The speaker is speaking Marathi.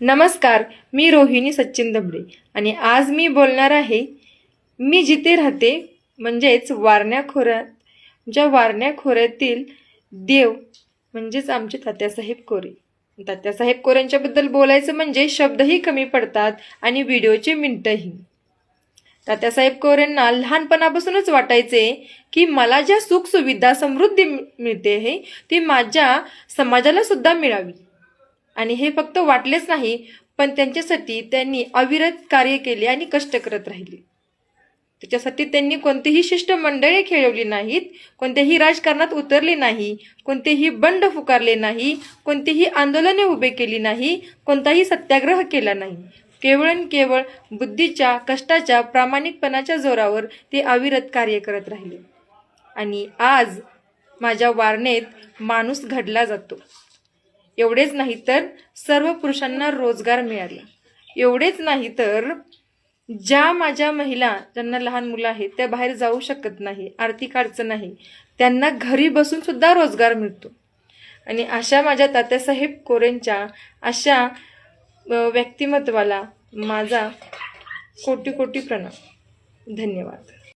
नमस्कार मी रोहिणी सचिन दबडे आणि आज मी बोलणार आहे मी जिथे राहते म्हणजेच वारण्या खोऱ्यात ज्या वारण्या खोऱ्यातील देव म्हणजेच आमचे तात्यासाहेब कोरे. तात्यासाहेब कोऱ्यांच्याबद्दल बोलायचं म्हणजे शब्दही कमी पडतात आणि व्हिडिओचे मिनटंही. तात्यासाहेब कोरेंना लहानपणापासूनच वाटायचे की मला ज्या सुखसुविधा समृद्धी मिळते आहे ती माझ्या समाजाला सुद्धा मिळावी. आणि हे फक्त वाटलेच नाही पण त्यांच्यासाठी त्यांनी अविरत कार्य केले आणि कष्ट करत राहिले. त्याच्यासाठी त्यांनी कोणतीही शिष्ट मंडळे खेळवली नाहीत कोणत्याही राजकारणात उतरले नाही कोणतेही बंड फुकारले नाही कोणतीही आंदोलने उभे केली नाही कोणताही सत्याग्रह केला नाही. केवळ आणि केवळ बुद्धीच्या कष्टाच्या प्रामाणिकपणाच्या जोरावर ते अविरत कार्य करत राहिले. आणि आज माझ्या वारणेत माणूस घडला जातो. एवढेच नाही तर सर्व पुरुषांना रोजगार मिळाला. एवढेच नाही तर ज्या माझ्या महिला ज्यांना लहान मुलं आहेत त्या बाहेर जाऊ शकत नाही आर्थिक अडचण आहे त्यांना घरी बसून सुद्धा रोजगार मिळतो. आणि अशा माझ्या तात्यासाहेब कोरेंच्या अशा व्यक्तिमत्वाला माझा कोटी कोटी प्रणाम. धन्यवाद.